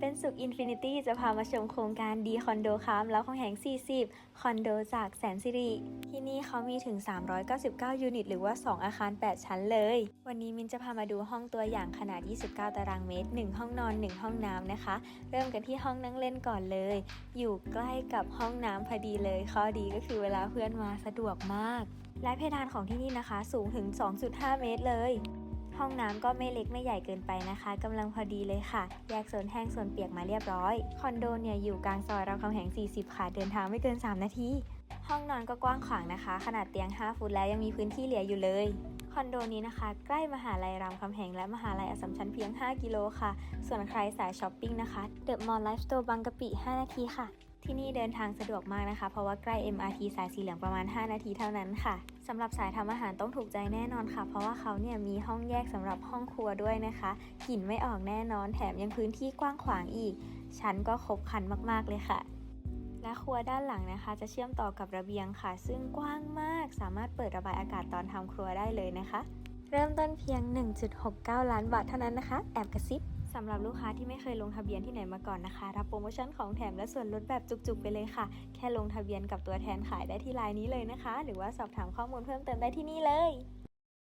เป็นสุขอินฟินิตี้จะพามาชมโครงการดีคอนโดคามแล้วของแหง40 คอนโดจากแสนสิริ ที่นี่เขามีถึง 399 ยูนิต หรือว่า 2 อาคาร 8 ชั้นเลย วันนี้มินจะพามาดูห้องตัวอย่างขนาด 29 ตารางเมตร 1 ห้องนอน 1 ห้องน้ำนะคะ เริ่มกันที่ห้องนั่งเล่นก่อนเลย อยู่ใกล้กับห้องน้ำพอดีเลย ข้อดีก็คือเวลาเพื่อนมาสะดวกมาก และเพดานของที่นี่นะคะ สูงถึง 2.5 เมตรเลย ห้องน้ำก็ไม่เล็กไม่ใหญ่เกินไปนะคะกำลังพอดีเลยค่ะ แยกโซนแห้งโซนเปียกมาเรียบร้อย คอนโดเนี่ยอยู่กลางซอยรามคำแหง 40 ค่ะ เดินทางไม่เกิน 3 นาที ห้องนอนก็กว้างขวางนะคะ ขนาดเตียง 5 ฟุตแล้วยังมีพื้นที่เหลืออยู่เลยคอนโดนี้นะคะ ใกล้มหาลัยรามคำแหงและมหาลัยอสสัมชัญเพียง 5 กิโลค่ะ ส่วนใครสายช้อปปิ้งนะคะเดอะมอลล์ไลฟ์สโตร์บางกะปิ 5 นาทีค่ะ ที่นี่เดินทางสะดวกมากนะคะ เพราะว่าใกล้ MRT สายสีเหลืองประมาณ 5 นาทีเท่านั้นค่ะสำหรับสายทำอาหารต้องถูกใจแน่นอนค่ะ เพราะว่าเขาเนี่ยมีห้องแยกสำหรับห้องครัวด้วยนะคะกลิ่นไม่ออกแน่นอนแถมยังพื้นที่กว้างขวางอีก ชั้นก็ครบคันมากๆเลยค่ะและครัวด้านหลังนะคะ จะเชื่อมต่อกับระเบียงค่ะ ซึ่งกว้างมากสามารถเปิดระบายอากาศตอนทำครัวได้เลยนะคะ เริ่มต้นเพียง 1.69 ล้านบาทเท่านั้นนะคะ แอบกระซิบ สำหรับลูกค้าที่ไม่เคยลงทะเบียนที่ไหนมาก่อนนะคะ รับโปรโมชั่นของแถมและส่วนลดแบบจุกๆ ไปเลยค่ะ แค่ลงทะเบียนกับตัวแทนขายได้ที่ไลน์นี้เลยนะคะ หรือว่าสอบถามข้อมูลเพิ่มเติมได้ที่นี่เลย